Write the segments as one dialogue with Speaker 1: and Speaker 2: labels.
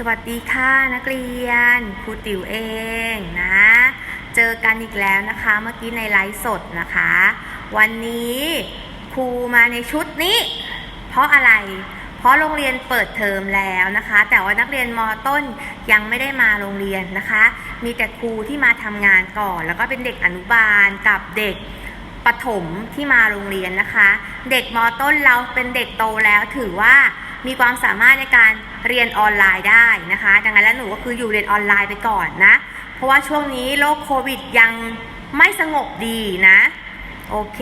Speaker 1: สวัสดีค่ะนักเรียนครูติ๋วเองนะ เจอกันอีกแล้วนะคะเมื่อกี้ในไลฟ์สดนะคะ วันนี้ครูมาในชุดนี้ เพราะอะไร เพราะโรงเรียนเปิดเทอมแล้วนะคะ แต่ว่านักเรียนมต้นยังไม่ได้มาโรงเรียนนะคะ มีแต่ครูที่มาทำงานก่อน แล้วก็เป็นเด็กอนุบาลกับเด็กปฐมที่มาโรงเรียนนะคะ เด็กมต้นเราเป็นเด็กโตแล้วถือว่ามีความสามารถในการ เรียนออนไลน์ได้นะคะ ดังนั้นแล้วหนูก็คืออยู่เรียนออนไลน์ไปก่อนนะ เพราะว่าช่วงนี้โรคโควิดยังไม่สงบดีนะ โอเค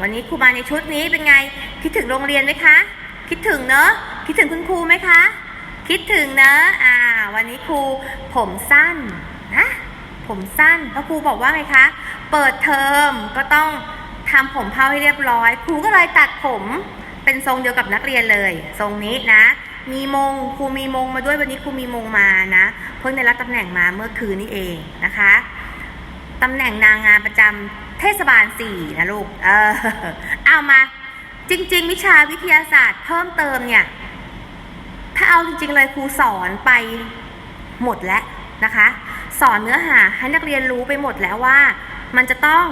Speaker 1: วันนี้ครูมาในชุดนี้เป็นไง คิดถึงโรงเรียนไหมคะ คิดถึงเนอะ คิดถึงคุณครูไหมคะ คิดถึงเนอะอ่า วันนี้ครูผมสั้นนะผมสั้นเพราะครูบอกว่าไงคะ เปิดเทอมก็ต้องทำผมเผาให้เรียบร้อย ครูก็เลยตัดผมเป็นทรงเดียวกับนักเรียนเลย ทรงนี้นะ มีมงครูมีมงมาด้วยวันนี้ครูมีมงมานะเพิ่งได้รับตำแหน่งมาเมื่อคืนนี้เองนะคะตำแหน่งนางงามประจำเทศบาลสี่นะลูกเออเอามา จริง ๆ วิชาวิทยาศาสตร์เพิ่มเติมเนี่ย ถ้าเอาจริง ๆ เลยครูสอนไปหมดแล้วนะคะ สอนเนื้อหาให้นักเรียนรู้ไปหมดแล้วว่า มันจะต้อง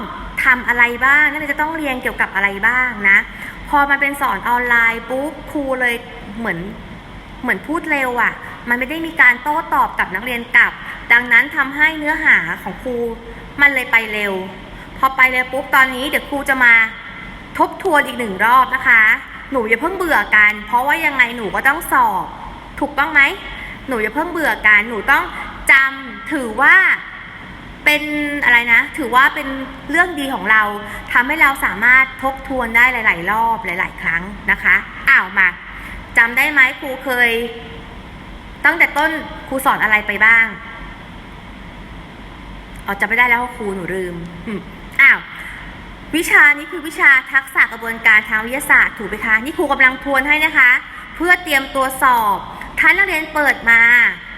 Speaker 1: ทำอะไรบ้างนักเรียนจะต้องเรียนเกี่ยวกับอะไรบ้างนะ พอมาเป็นสอนออนไลน์ปุ๊บครูเลยเหมือน เหมือนพูดเร็วอะ่ะ มันไม่ได้มีการโต้ตอบกับนักเรียนกลับ ดังนั้นทำให้เนื้อหาของครูมันเลยไปเร็ว พอไปเร็วปุ๊บตอนนี้เดี๋ยวครูจะมาทบทวนอีกหนึ่งรอบนะคะ หนูอย่าเพิ่งเบื่อกัน เพราะว่ายังไงหนูก็ต้องสอบ ถูกต้องไหม หนูอย่าเพิ่งเบื่อกัน หนูต้องจำถือว่าเป็นอะไรนะ ถือว่าเป็นเรื่องดีของเราทำให้เราสามารถทบทวนได้หลาย ๆ รอบหลาย ๆ ครั้งนะคะ อ้าวมา จำได้ไหมครูเคย ตั้งแต่ต้นครูสอนอะไรไปบ้างอ๋อจำไม่ได้แล้วเพราะครูหนูลืมอ้าววิชานี้คือวิชาทักษะกระบวนการทางวิทยาศาสตร์ถูกไหมคะ นี่ครูกำลังทวนให้นะคะ เพื่อเตรียมตัวสอบถ้านักเรียนเปิดมา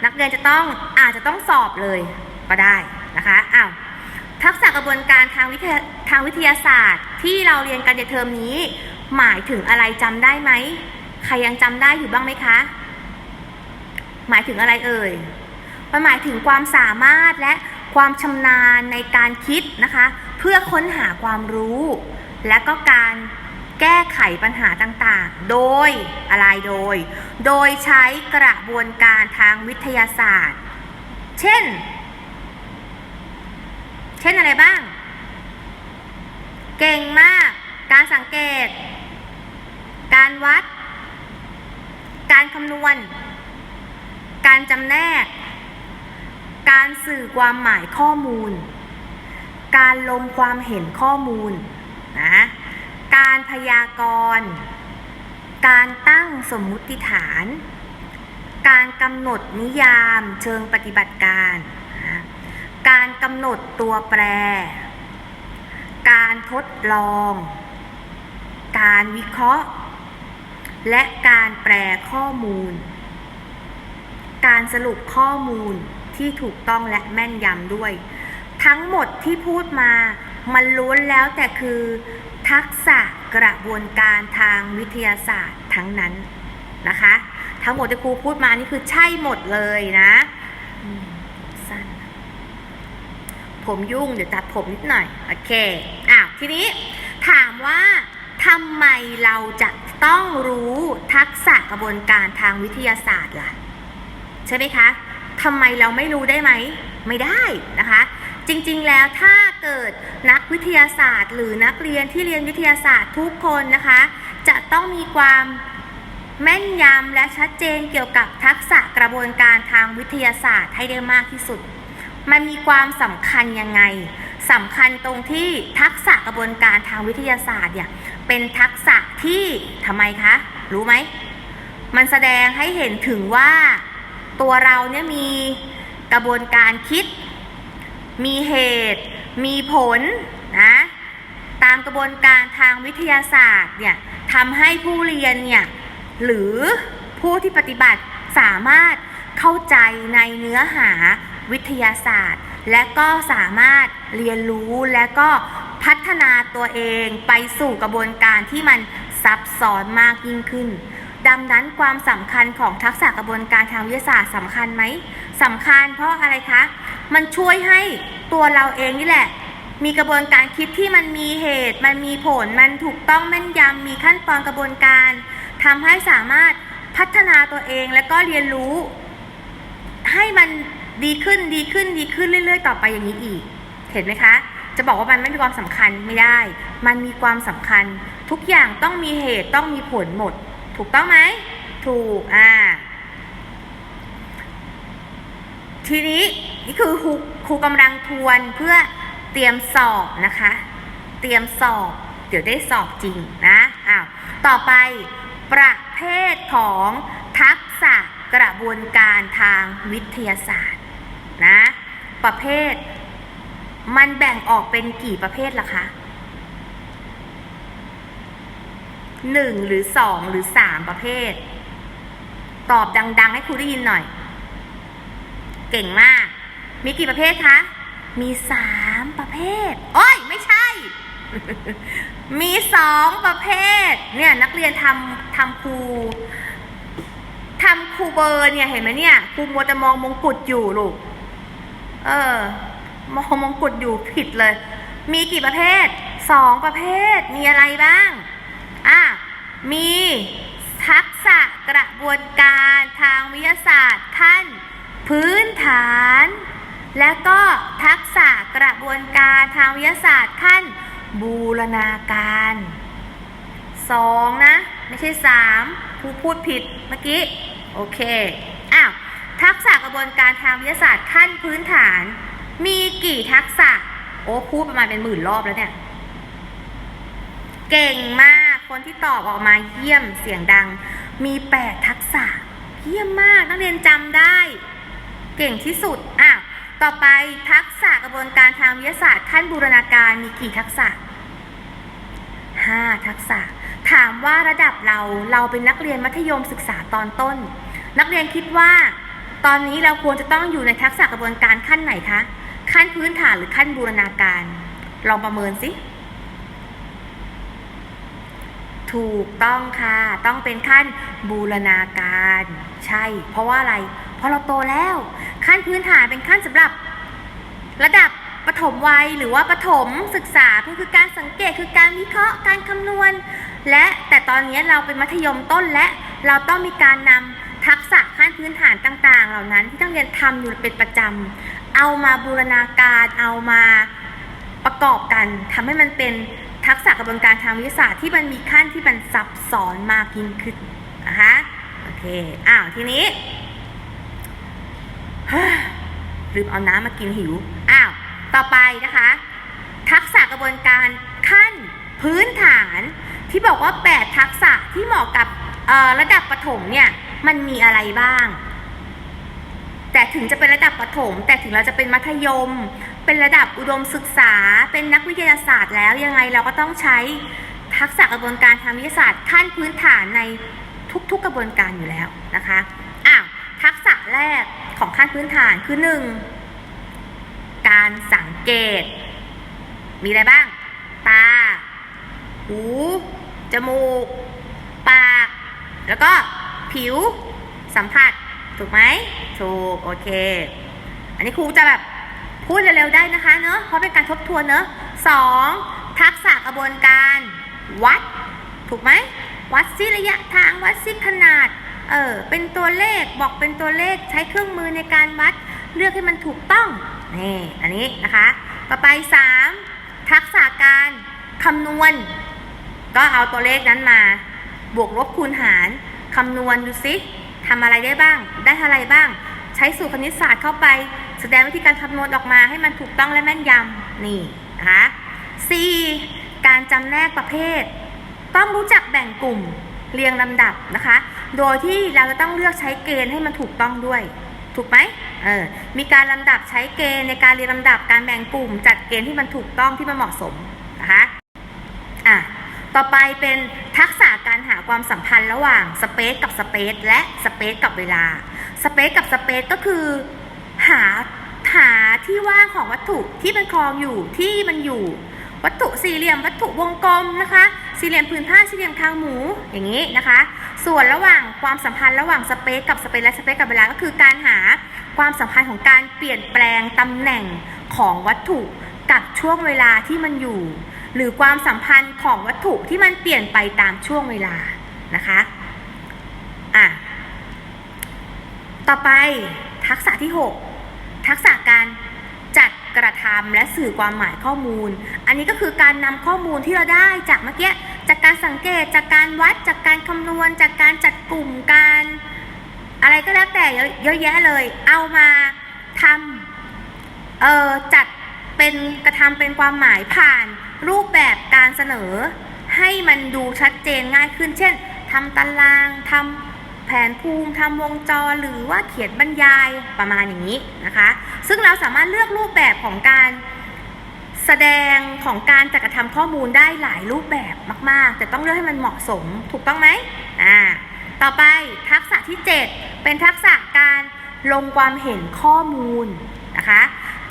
Speaker 1: นักเรียนจะต้องอาจจะต้องสอบเลยก็ได้นะคะอ้าวทักษะกระบวนการทางวิทยาทางวิทยาศาสตร์ ที่เราเรียนกันในเทอมนี้ หมายถึงอะไรจำได้ไหม ใครยังจำได้อยู่บ้างไหมคะ หมายถึงอะไรเอ่ยมันหมายถึงความสามารถและความชำนาญในการคิดนะคะ เพื่อค้นหาความรู้ และก็การแก้ไขปัญหาต่างๆ โดยอะไรโดย โดยใช้กระบวนการทางวิทยาศาสตร์ เช่น เช่นอะไรบ้าง เก่งมาก การสังเกต การวัด การคำนวณ การจำแนก การสื่อความหมายข้อมูล การลงความเห็นข้อมูลนะการพยากรณ์ การตั้งสมมุติฐาน การกำหนดนิยามเชิงปฏิบัติการ การกำหนดตัวแปร การทดลอง การวิเคราะห์ และการแปลข้อมูล การสรุปข้อมูลที่ถูกต้องและแม่นยำด้วย ทั้งหมดที่พูดมามันล้วนแล้วแต่คือ ทักษะกระบวนการทางวิทยาศาสตร์ทั้งนั้นนะคะ ทั้งหมดที่ครูพูดมานี่คือใช่หมดเลยนะสั้นผมยุ่งเดี๋ยวตัดผมนิดหน่อย โอเค อะ ทีนี้ถามว่าทำไมเราจะ ต้องรู้ทักษะกระบวนการทางวิทยาศาสตร์ล่ะ ใช่ไหมคะทำไมเราไม่รู้ได้ไหม ไม่ได้นะคะ จริงๆแล้วถ้าเกิดนักวิทยาศาสตร์ หรือนักเรียนที่เรียนวิทยาศาสตร์ทุกคนนะคะ จะต้องมีความแม่นยำและชัดเจนเกี่ยวกับทักษะกระบวนการทางวิทยาศาสตร์ให้ได้มากที่สุด มันมีความสำคัญยังไงสำคัญตรงที่ทักษะกระบวนการทางวิทยาศาสตร์เนี่ย เป็นทักษะที่ทำไมคะ รู้ไหม มันแสดงให้เห็นถึงว่า ตัวเราเนี่ยมีกระบวนการคิด มีเหตุ มีผลนะตามกระบวนการทางวิทยาศาสตร์เนี่ยทำให้ผู้เรียนเนี่ยหรือผู้ที่ปฏิบัติสามารถเข้าใจในเนื้อหาวิทยาศาสตร์ และก็สามารถเรียนรู้และก็พัฒนาตัวเองไปสู่กระบวนการที่มันซับซ้อนมากยิ่งขึ้น ดังนั้นความสำคัญของทักษะกระบวนการทางวิทยาศาสตร์สำคัญไหมสำคัญเพราะอะไรคะ มันช่วยให้ตัวเราเองนี่แหละ มีกระบวนการคิดที่มันมีเหตุ มันมีผล มันถูกต้องแม่นยำมีขั้นตอนกระบวนการทำให้สามารถพัฒนาตัวเองและก็เรียนรู้ ให้มัน ดีขึ้นดีขึ้นดีขึ้นเรื่อยๆ ต่อไปอย่างนี้อีก เห็นไหมคะ จะบอกว่ามันไม่มีความสำคัญไม่ได้ มันมีความสำคัญ ทุกอย่างต้องมีเหตุต้องมีผลหมด ถูกต้องไหมถูกอ่าทีนี้นี่คือครูครูกำลังทวนเพื่อเตรียมสอบนะคะ เตรียมสอบ เดี๋ยวได้สอบจริงนะอ้าวต่อไปประเภทของทักษะกระบวนการทางวิทยาศาสตร์ นะ ประเภท มันแบ่งออกเป็นกี่ประเภทล่ะคะหนึ่งหรือสองหรือสามประเภท ตอบดัง ๆ ให้ครูได้ยินหน่อย เก่งมาก มีกี่ประเภทคะ มีสามประเภท โอ้ย ไม่ใช่ มีสองประเภท เนี่ยนักเรียนทำทำครูทำครูเบอร์เนี่ยเห็นไหมเนี่ยครูมัวแต่มองมงกุฎอยู่ลูก เออมองมงกุฎอยู่ผิดเลย มีกี่ประเภทสองประเภท มีอะไรบ้าง อะ มีทักษะกระบวนการทางวิทยาศาสตร์ขั้นพื้นฐาน และก็ทักษะกระบวนการทางวิทยาศาสตร์ขั้นบูรณาการสองนะ ไม่ใช่สามครูพูดผิดเมื่อกี้ โอเค ทักษะกระบวนการทางวิทยาศาสตร์ขั้นพื้นฐาน มีกี่ทักษะ โอ้พูดประมาณเป็นหมื่นรอบแล้วเนี่ย เก่งมาก คนที่ตอบออกมาเยี่ยมเสียงดัง มี8ทักษะ เยี่ยมมาก นักเรียนจำได้ เก่งที่สุดอะต่อไปทักษะกระบวนการทางวิทยาศาสตร์ขั้นบูรณาการมีกี่ทักษะ5ทักษะ ถามว่าระดับเราเราเป็นนักเรียนมัธยมศึกษาตอนต้น นักเรียนคิดว่า ตอนนี้เราควรจะต้องอยู่ในทักษะกระบวนการขั้นไหนคะ ขั้นพื้นฐานหรือขั้นบูรณาการ ลองประเมินสิ ถูกต้องค่ะ ต้องเป็นขั้นบูรณาการ ใช่ เพราะว่าอะไร เพราะเราโตแล้ว ขั้นพื้นฐานเป็นขั้นสำหรับ ระดับปฐมวัยหรือว่าปฐมศึกษาเพื่อคือการสังเกตคือการวิเคราะห์การคำนวณ และแต่ตอนนี้เราเป็นมัธยมต้นและเราต้องมีการนำ ทักษะขั้นพื้นฐานต่าง ๆ เหล่านั้นที่ต้องเรียนทำอยู่เป็นประจำเอามาบูรณาการเอามาประกอบกันทำให้มันเป็นทักษะกระบวนการทางวิทยาศาสตร์ที่มันมีขั้นที่มันซับซ้อนมากยิ่งขึ้นนะคะโอเคอ้าวทีนี้ลืมเอาน้ำมากินหิวอ้าวต่อไปนะคะ ทักษะกระบวนการขั้นพื้นฐานที่บอกว่า 8 ทักษะที่เหมาะกับระดับประถมเนี่ย มันมีอะไรบ้าง แต่ถึงจะเป็นระดับประถม แต่ถึงเราจะเป็นมัธยม เป็นระดับอุดมศึกษา เป็นนักวิทยาศาสตร์แล้วยังไงเราก็ต้องใช้ทักษะกระบวนการทางวิทยาศาสตร์ขั้นพื้นฐานในทุกๆกระบวนการอยู่แล้วนะคะอ้าวทักษะแรกของขั้นพื้นฐานคือหนึ่งการสังเกต มีอะไรบ้าง ตา หู จมูก ปาก แล้วก็ ผิวสัมผัส ถูกไหมถูกโอเค อันนี้ครูจะแบบพูดเร็วๆได้นะคะเนอะเพราะเป็นการทบทวนเนอะสองทักษะกระบวนการวัด ถูกไหมวัดซิระยะทางวัดซิขนาดเออเป็นตัวเลขบอกเป็นตัวเลขใช้เครื่องมือในการวัดเลือกให้มันถูกต้องนี่อันนี้นะคะ ต่อไป 3. ทักษะการคำนวณ ก็เอาตัวเลขนั้นมา บวกลบคูณหาร คำนวณดูซิทำอะไรได้บ้าง ได้อะไรบ้าง ใช้สูตรคณิตศาสตร์เข้าไป แสดงวิธีการคำนวณออกมาให้มันถูกต้องและแม่นยำนี่นะคะ 4. การจำแนกประเภท ต้องรู้จักแบ่งกลุ่มเรียงลำดับนะคะ โดยที่เราจะต้องเลือกใช้เกณฑ์ให้มันถูกต้องด้วย ถูกไหมเออ มีการลำดับใช้เกณฑ์ในการเรียงลำดับการแบ่งกลุ่ม จัดเกณฑ์ที่มันถูกต้องที่มันเหมาะสมนะคะ ต่อไปเป็นทักษะการหาความสัมพันธ์ระหว่างสเปซกับสเปซและสเปซกับเวลาสเปซกับสเปซก็คือหาหาที่ว่างของวัตถุที่มันคลองอยู่ที่มันอยู่ วัตถุสี่เหลี่ยมวัตถุวงกลมนะคะ สี่เหลี่ยมผืนผ้าสี่เหลี่ยมทางหมูอย่างนี้นะคะ ส่วนระหว่างความสัมพันธ์ระหว่างสเปซกับสเปซและสเปซกับเวลาก็คือการหาความสัมพันธ์ของการเปลี่ยนแปลงตำแหน่งของวัตถุกับช่วงเวลาที่มันอยู่ หรือความสัมพันธ์ของวัตถุที่มันเปลี่ยนไปตามช่วงเวลานะคะอะต่อไปทักษะที่ 6 ทักษะการจัดกระทำและสื่อความหมายข้อมูล อันนี้ก็คือการนำข้อมูลที่เราได้จากเมื่อกี้จากการสังเกตจากการวัดจากการคำนวณ จากการจัดกลุ่มการ อะไรก็แล้วแต่เยอะเยอะแยะเลย เอามาทำเอ่อจัด เป็นกระทำเป็นความหมายผ่านรูปแบบการเสนอ ให้มันดูชัดเจนง่ายขึ้น เช่นทำตารางทำแผนภูมิทำวงจรหรือว่าเขียนบรรยายประมาณอย่างนี้นะคะ ซึ่งเราสามารถเลือกรูปแบบของการแสดงของการจัดกระทำข้อมูลได้หลายรูปแบบมาก ๆ แต่ต้องเลือกให้มันเหมาะสมถูกต้องไหมอ่าต่อไปทักษะที่ 7 เป็นทักษะการลงความเห็นข้อมูลนะคะ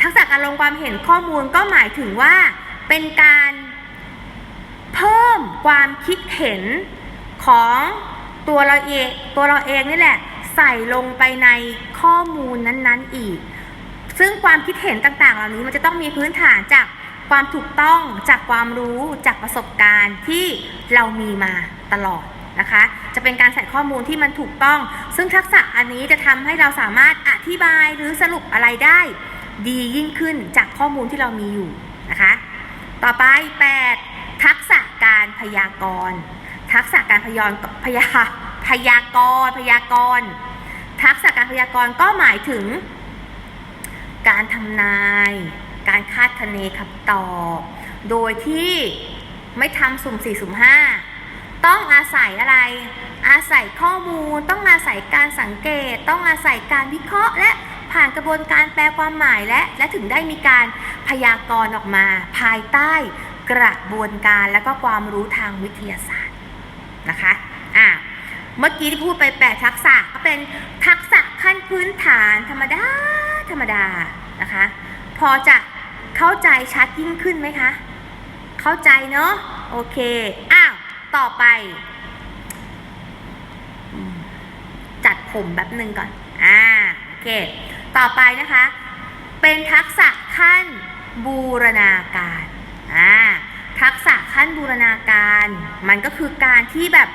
Speaker 1: ทักษะการลงความเห็นข้อมูลก็หมายถึงว่าเป็นการเพิ่มความคิดเห็นของตัวเราเองตัวเราเองนี่แหละใส่ลงไปในข้อมูลนั้นๆอีก ซึ่งความคิดเห็นต่างๆ เหล่านี้มันจะต้องมีพื้นฐานจากความถูกต้องจากความรู้จากประสบการณ์ที่เรามีมาตลอดนะคะ จะเป็นการใส่ข้อมูลที่มันถูกต้อง ซึ่งทักษะอันนี้จะทำให้เราสามารถอธิบายหรือสรุปอะไรได้ ดียิ่งขึ้นจากข้อมูลที่เรามีอยู่นะคะ ต่อไป 8 ทักษะการพยากรณ์ ทักษะการพยอนพยาพยากรณ์พยากรณ์ทักษะการพยากรณ์ก็หมายถึง การทำนาย การคาดคะเนคำตอบ โดยที่ไม่ทำสุ่มสี่สุ่มห้าต้องอาศัยอะไร อาศัยข้อมูล ต้องอาศัยการสังเกต ต้องอาศัยการวิเคราะห์และ ผ่านกระบวนการแปลความหมายและและถึงได้มีการพยากรณ์ออกมา ภายใต้กระบวนการและก็ความรู้ทางวิทยาศาสตร์นะคะอะเมื่อกี้ที่พูดไปแปดทักษะก็เป็นทักษะขั้นพื้นฐานธรรมดาธรรมดานะคะ พอจะเข้าใจชัดยิ่งขึ้นไหมคะ เข้าใจเนาะโอเคอ้าวต่อไป จัดผมแบบหนึ่งก่อน อ่า โอเค ต่อไปนะคะ เป็นทักษะขั้นบูรณาการอ่าทักษะขั้นบูรณาการ มันก็คือการที่แบบ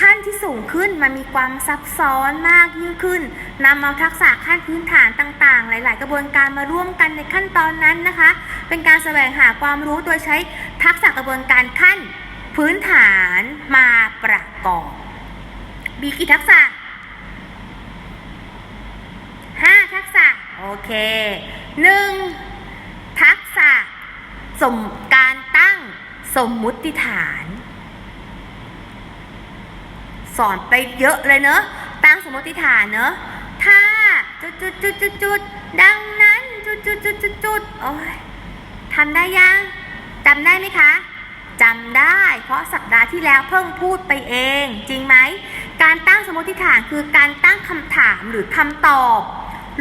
Speaker 1: ขั้นที่สูงขึ้นมันมีความซับซ้อนมากยิ่งขึ้นนำเอาทักษะขั้นพื้นฐานต่าง ๆ หลาย ๆ กระบวนการมาร่วมกันในขั้นตอนนั้นนะคะ เป็นการแสวงหาความรู้โดยใช้ทักษะกระบวนการขั้นพื้นฐานมาประกอบมีกี่ทักษะ 5 ทักษะ โอเค 1. ทักษะสมการตั้งสมมุติฐาน สอนไปเยอะเลยเนอะตั้งสมมติฐานเนอะถ้าจุดจุดจุดจุดจุดดังนั้นจุดจุดจุดจุดจุดโอ้ยทำได้ยังจำได้ไหมคะจำได้ เพราะสัปดาห์ที่แล้วเพิ่งพูดไปเอง จริงไหม การตั้งสมมติฐานคือการตั้งคำถามหรือคำตอบ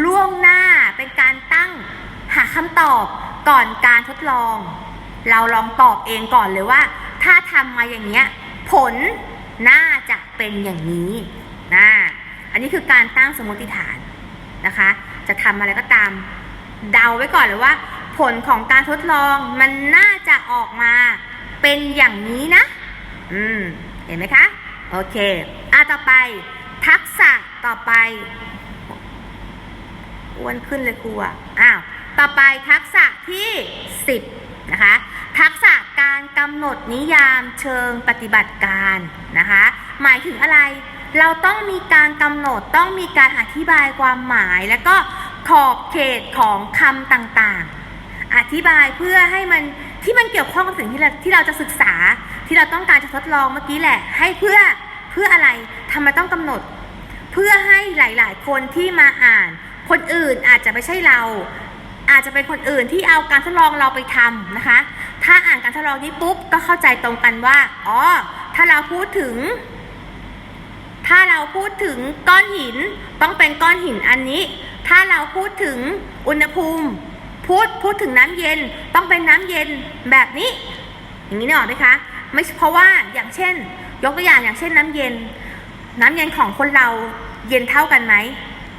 Speaker 1: ล่วงหน้าเป็นการตั้งหาคำตอบก่อนการทดลอง เราลองตอบเองก่อนเลยว่า ถ้าทำมาอย่างเงี้ยผลน่าจะเป็นอย่างนี้นะอันนี้คือการตั้งสมมติฐานนะคะ จะทำอะไรก็ตามเดาไว้ก่อนเลยว่า ผลของการทดลองมันน่าจะออกมาเป็นอย่างนี้นะ อืม เห็นไหมคะ โอเค อะ ต่อไป ทักษะต่อไป อ้วนขึ้นเลยครูอะอ้าวต่อไปทักษะที่ 10นะคะทักษะการกำหนดนิยามเชิงปฏิบัติการนะคะหมายถึงอะไรเราต้องมีการกำหนดต้องมีการอธิบายความหมาย แล้วก็ขอบเขตของคำต่างๆ อธิบายเพื่อให้มันที่มันเกี่ยวข้องกับสิ่งที่เราที่เราจะศึกษา ที่เราต้องการจะทดลองเมื่อกี้แหละ ให้เพื่อเพื่ออะไรทำไมต้องกำหนด เพื่อให้หลาย ๆ คนที่มาอ่าน คนอื่นอาจจะไม่ใช่เรา อาจจะเป็นคนอื่นที่เอาการทดลองเราไปทำนะคะ ถ้าอ่านการทดลองนี้ปุ๊บก็เข้าใจตรงกันว่าอ๋อถ้าเราพูดถึง ถ้าเราพูดถึงก้อนหินต้องเป็นก้อนหินอันนี้ ถ้าเราพูดถึงอุณหภูมิพูดพูดถึงน้ำเย็นต้องเป็นน้ำเย็นแบบนี้ อย่างนี้นึกออไหมคะไม่เพราะว่าอย่างเช่น ยกตัวอย่างอย่างเช่นน้ำเย็น น้ำเย็นของคนเราเย็นเท่ากันไหม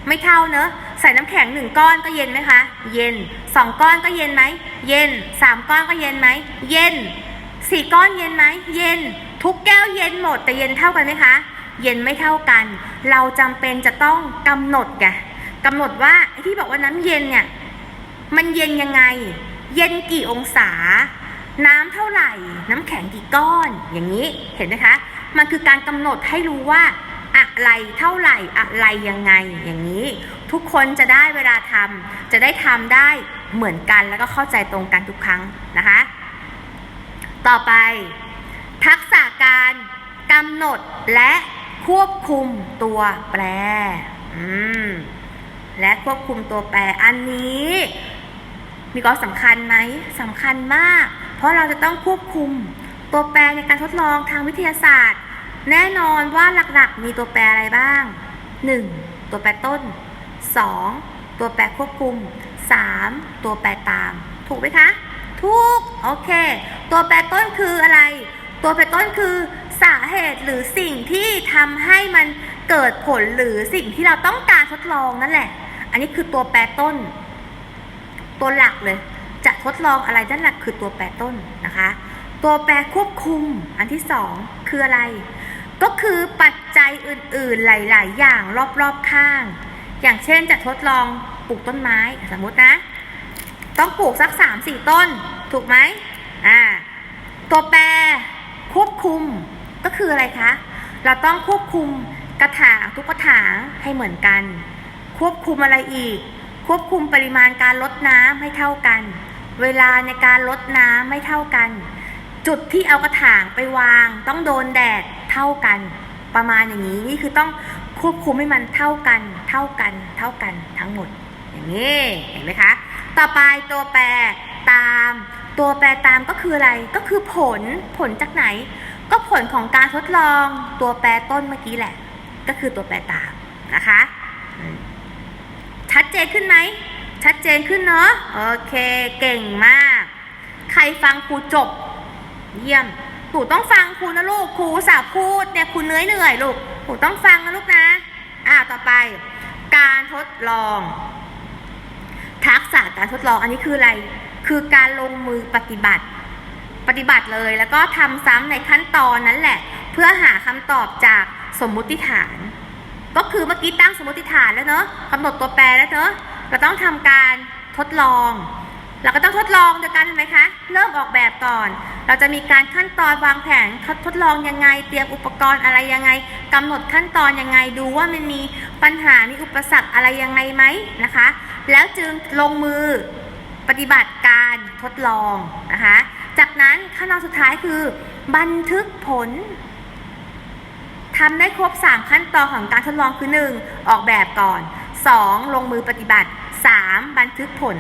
Speaker 1: ไม่เท่าเนอะ ใส่น้ำแข็งหนึ่งก้อนก็เย็นไหมคะ เย็นสองก้อนก็เย็นไหม เย็นสามก้อนก็เย็นไหม เย็นสี่ก้อนเย็นไหม เย็น ทุกแก้วเย็นหมดแต่เย็นเท่ากันไหมคะ เย็นไม่เท่ากัน เราจำเป็นจะต้องกำหนดไงกำหนดว่าที่บอกว่าน้ำเย็นเนี่ยมันเย็นยังไง เย็นกี่องศา น้ำเท่าไหร่ น้ำแข็งกี่ก้อน อย่างนี้เห็นไหมคะ มันคือการกำหนดให้รู้ว่าอะไรเท่าไหร่อะไรยังไงอย่างนี้ ทุกคนจะได้เวลาทำจะได้ทำได้เหมือนกันแล้วก็เข้าใจตรงกันทุกครั้งนะคะ ต่อไป ทักษะการกำหนดและควบคุมตัวแปรและควบคุมตัวแปรอันนี้ มีความสำคัญไหมสำคัญมาก เพราะเราจะต้องควบคุมตัวแปรในการทดลองทางวิทยาศาสตร์ แน่นอนว่าหลักๆ มีตัวแปรอะไรบ้าง 1. ตัวแปรต้น 2. ตัวแปรควบคุม 3. ตัวแปรตาม ถูกไหมคะ ถูก โอเค ตัวแปรต้นคืออะไร ตัวแปรต้นคือสาเหตุหรือสิ่งที่ทำให้มันเกิดผลหรือสิ่งที่เราต้องการทดลองนั่นแหละ อันนี้คือตัวแปรต้น ตัวหลักเลย จะทดลองอะไรด้านหลักคือตัวแปรต้นนะคะ ตัวแปรควบคุมอันที่สองคืออะไร ก็คือปัจจัยอื่นๆหลาย ๆ อย่างรอบๆข้าง อย่างเช่นจะทดลองปลูกต้นไม้สมมตินะ ต้องปลูกสัก3ามสี่ต้น ถูกไหมอ่า ตัวแปรควบคุมก็คืออะไรคะ เราต้องควบคุมกระถางทุกกระถางให้เหมือนกัน ควบคุมอะไรอีก ควบคุมปริมาณการลดน้ำให้เท่ากัน เวลาในการลดน้ำไม่เท่ากัน จุดที่เอากระถางไปวาง ต้องโดนแดดเท่ากัน ประมาณอย่างนี้นี่คือต้อง ควบคุมให้มันเท่ากัน เท่ากัน เท่ากันทั้งหมด อย่างนี้เห็นไหมคะ ต่อไปตัวแปรตาม ตัวแปรตามก็คืออะไรก็คือผลผลจากไหน ก็ผลของการทดลองตัวแปรต้นเมื่อกี้แหละ ก็คือตัวแปรตามนะคะ ชัดเจนขึ้นไหมชัดเจนขึ้นเนาะโอเคเก่งมาก ใครฟังครูจบ เยี่ยม หนูต้องฟังครูนะลูกครูสาพูดเนี่ยครูเหนื่อยเหนื่อยลูกหนูต้องฟังนะลูกนะ อ่าต่อไป การทดลอง ทักษะการทดลองอันนี้คืออะไร คือการลงมือปฏิบัติ ปฏิบัติเลยแล้วก็ทำซ้ำในขั้นตอนนั้นแหละ เพื่อหาคำตอบจากสมมุติฐาน ก็คือเมื่อกี้ตั้งสมมติฐานแล้วเนอะกำหนดตัวแปรแล้วเนอะเราต้องทำการทดลอง เราก็ต้องทดลองโดยการทำไมคะ เริ่มออกแบบก่อน เราจะมีการขั้นตอนวางแผนทดทดลองยังไง เตรียมอุปกรณ์อะไรยังไงกำหนดขั้นตอนยังไง ดูว่ามันมีปัญหา มีอุปสรรคอะไรยังไงไหมนะคะ แล้วจึงลงมือปฏิบัติการทดลองนะคะ จากนั้นขั้นตอนสุดท้ายคือ บันทึกผลทำได้ครบ 3 ขั้นตอนของการทดลองคือ 1. ออกแบบก่อน 2. ลงมือปฏิบัติ 3. บันทึกผล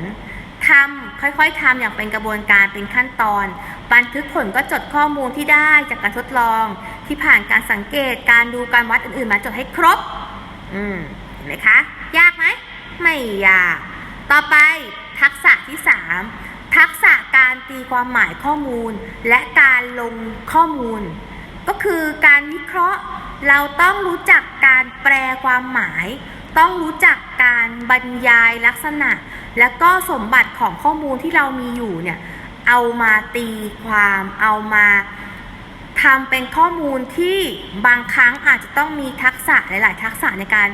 Speaker 1: ทำค่อยๆทำอย่างเป็นกระบวนการเป็นขั้นตอน บันทึกผลก็จดข้อมูลที่ได้จากการทดลอง ที่ผ่านการสังเกตการดูการวัดอื่นๆ มาจดให้ครบ อืมเห็นไหมคะ ยากไหมไม่ยาก ต่อไปทักษะที่ 3 ทักษะการตีความหมายข้อมูล และการลงข้อมูล ก็คือการวิเคราะห์ เราต้องรู้จักการแปลความหมาย ต้องรู้จัก การบรรยายลักษณะ และก็สมบัติของข้อมูลที่เรามีอยู่เนี่ยเอามาตีความเอามาทำเป็นข้อมูลที่บางครั้งอาจจะต้องมีทักษะหลาย ๆ ทักษะในการ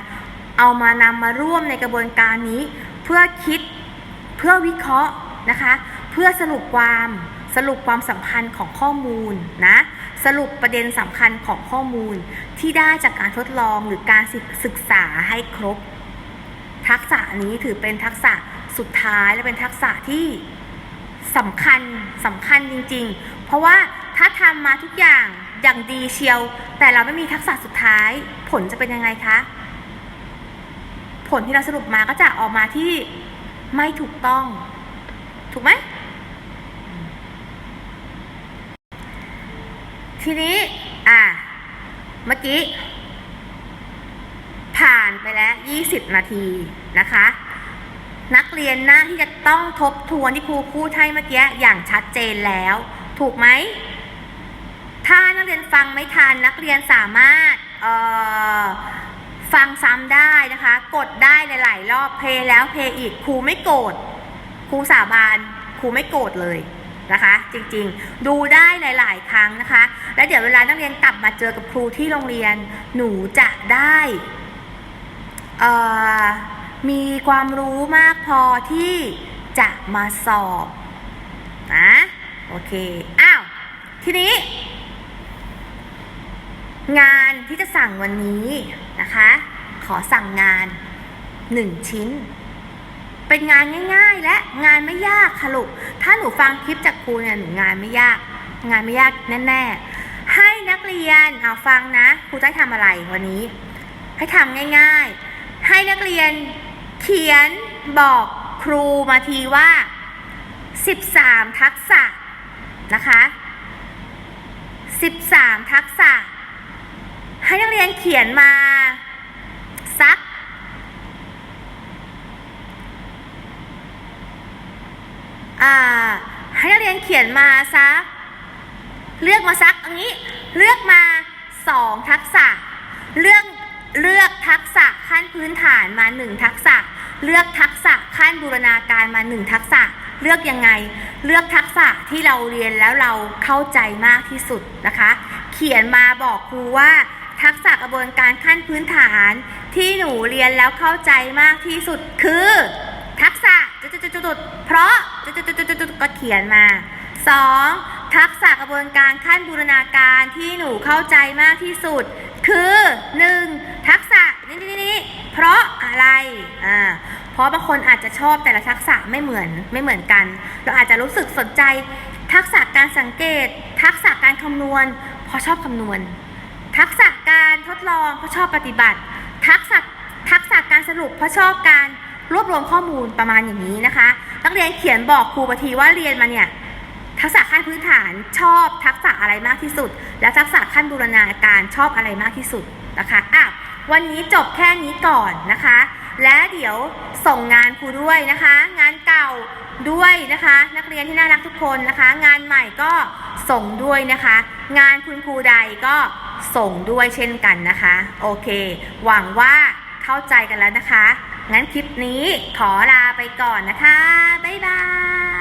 Speaker 1: เอามานำมาร่วมในกระบวนการนี้ เพื่อคิดเพื่อวิเคราะห์นะคะ เพื่อสรุปความสรุปความสัมพันธ์ของข้อมูลนะสรุปประเด็นสำคัญของข้อมูลที่ได้จากการทดลองหรือการศึกษาให้ครบ ทักษะนี้ถือเป็นทักษะสุดท้ายและเป็นทักษะที่สำคัญสำคัญจริง ๆ เพราะว่าถ้าทำมาทุกอย่างอย่างดีเชียว แต่เราไม่มีทักษะสุดท้าย ผลจะเป็นยังไงคะ ผลที่เราสรุปมาก็จะออกมาที่ไม่ถูกต้อง ถูกไหมทีนี้ อะ เมื่อกี้ ผ่านไปแล้ว 20 นาทีนะคะ นักเรียนหน้าที่จะต้องทบทวนที่ครูพูดให้เมื่อกี้อย่างชัดเจนแล้ว ถูกไหม ถ้านักเรียนฟังไม่ทันนักเรียนสามารถฟังซ้ำได้นะคะ กดได้หลายๆรอบเพลยแล้วเพลยอีกครูไม่โกรธครูสาบานครูไม่โกรธเลยนะคะ จริงๆ ดูได้หลาย ๆ ครั้งนะคะ แล้วเดี๋ยวเวลานักเรียนกลับมาเจอกับครูที่โรงเรียนหนูจะได้ มีความรู้มากพอที่จะมาสอบนะโอเค อ้าว ทีนี้ งานที่จะสั่งวันนี้นะคะ ขอสั่งงาน1ชิ้น เป็นงานง่าย ๆ และงานไม่ยากค่ะลูก ถ้าหนูฟังคลิปจากครูเนี่ยหนูงานไม่ยาก งานไม่ยากแน่ๆ ให้นักเรียนเอาฟังนะ ครูจะทำอะไรวันนี้ ให้ทำง่าย ๆ ให้นักเรียนเขียนบอกครูมาทีว่า 13 ทักษะนะคะ 13 ทักษะ ให้นักเรียนเขียนมาสัก่าให้นักเรียนเขียนมาสัก เลือกมาสักอันนี้ เลือกมาสองทักษะเลือก เลือกทักษะขั้นพื้นฐานมาหนึ่งทักษะ เลือกทักษะขั้นบูรณาการมาหนึ่งทักษะ เลือกยังไง เลือกทักษะที่เราเรียนแล้วเราเข้าใจมากที่สุดนะคะ เขียนมาบอกครูว่า ทักษะกระบวนการขั้นพื้นฐาน ที่หนูเรียนแล้วเข้าใจมากที่สุดคือ ทักษะจุดๆๆเพราะจุดๆๆก็เขียนมา 2. ทักษะกระบวนการขั้นบูรณาการที่หนูเข้าใจมากที่สุด คือ 1. ทักษะนี่นี่นี่เพราะอะไรอ่าเพราะบางคนอาจจะชอบแต่ละทักษะไม่เหมือนไม่เหมือนกัน เราอาจจะรู้สึกสนใจ ทักษะการสังเกต ทักษะการคำนวณ เพราะชอบคำนวณ ทักษะการทดลองเพราะชอบปฏิบัติ ทักษะทักษะการสรุปเพราะชอบการรวบรวมข้อมูลประมาณอย่างนี้นะคะ นักเรียนเขียนบอกครูปทีว่าเรียนมาเนี่ย ทักษะขั้นพื้นฐานชอบทักษะอะไรมากที่สุด และทักษะขั้นบูรณาการชอบอะไรมากที่สุดนะคะอะวันนี้จบแค่นี้ก่อนนะคะ และเดี๋ยวส่งงานครูด้วยนะคะ งานเก่าด้วยนะคะ นักเรียนที่น่ารักทุกคนนะคะ งานใหม่ก็ส่งด้วยนะคะ งานคุณครูใดก็ส่งด้วยเช่นกันนะคะ โอเค หวังว่าเข้าใจกันแล้วนะคะ งั้นคลิปนี้ขอลาไปก่อนนะคะ บ๊ายบาย